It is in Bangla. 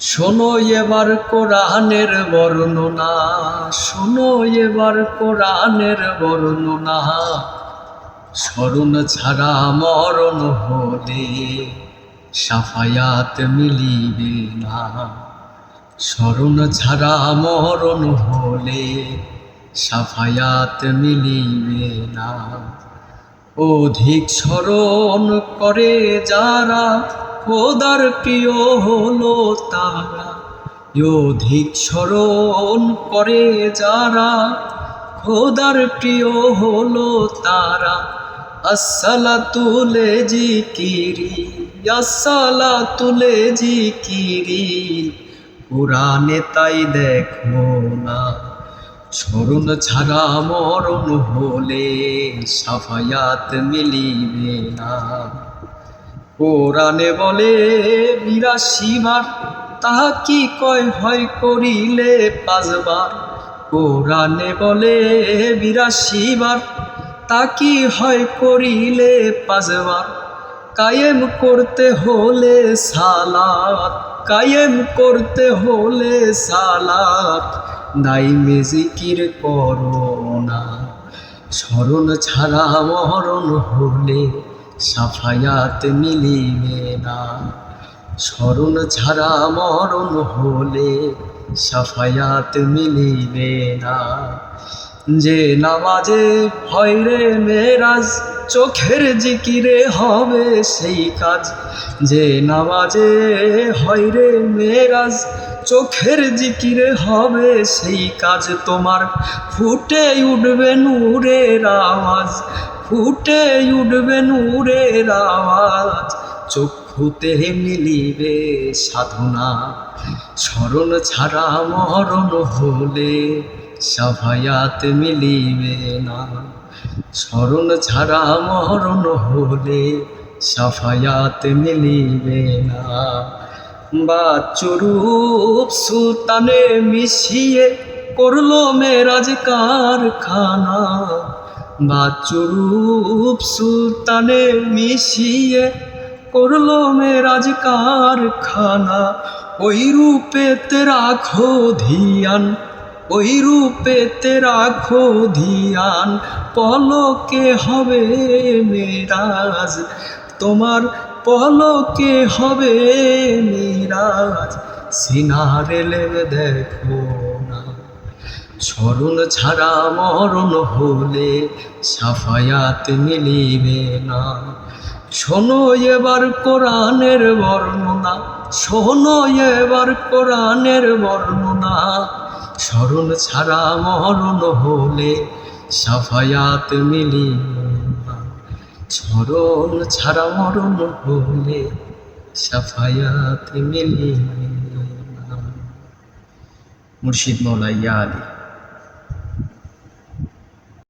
শোনো এবার কোরআনের বর্ণনা, শোনো এবার কোরআনের বর্ণনা। স্মরণ ছাড়া মরণ হলে সাফায়াত মিলিবে না। স্মরণ ছাড়া মরণ হলে সাফায়াত মিলিবে না। অধিক স্মরণ করে যারা খোদার প্রিয় হলো তারা। অধিক স্মরণ করে যারা, খোদার প্রিয় হলো তারা। আসসালা তুলে জিকিরি আসসালা তুলে জিকিরি। পুরাণে তাই দেখো না, স্মরণ ছাড়া মরণ হলে সাফায়াত মিলিবে না। কোরআনে বলে বিরাশি বার, তাহা কি কয় হয় করিলে পাঁচবার? কোরআনে বলে বিরাশি বার, তা কি হয় করিলে পাঁচবার? কায়েম করতে হলে সালাত, কায়েম করতে হলে সালাত। দাইমে জিকির করো না, স্মরণ ছাড়া মরণ হলে সাফায়াত মিলিবে না। স্মরণ ছাড়া মরণ হলে সাফায়াত মিলিবে না। যে নামাজে হয় রে মেরাজ, চোখের জিকিরে হবে সেই কাজ। যে নামাজে হয় রে মেরাজ চোখের জিকিরে হবে সেই কাজ তোমার। ফুটে উঠবে নূরের আওয়াজ, ফুটে উঠবে নূরের আওয়াজ। চক্ষুতে মিলিবে সাধনা, স্মরণ ছাড়া মরণ হলে সাফায়াত মিলিবে না। স্মরণ ছাড়া মরণ হলে সাফায়াত মিলিবে না। বাচ্চুরূপ সুতানে মিশিয়ে করল মেরাজ কারখানা। বাচ্চুরূপ সুলতানে মিশিয়ে করল মেরাজ কারখানা। ওই রূপেতে রাখো ধিয়ান ওই রূপেতে রাখো ধিয়ান পলকে হবে মেরাজ। তোমার পলকে হবে মিরাজ সিনারে লেগে দেখো না। স্মরণ ছাড়া মরণ হলে সাফায়াত মিলিবে না। শোনো এবার কোরআনের বর্ণনা, শোনো এবার কোরআনের বর্ণনা। স্মরণ ছাড়া মরণ হলে সাফায়াত মিলিবে স্মরণ ছাড়া মরম হলে সাফায়াত মিলিবে না মুর্শিদ মৌলাইয়া আলী।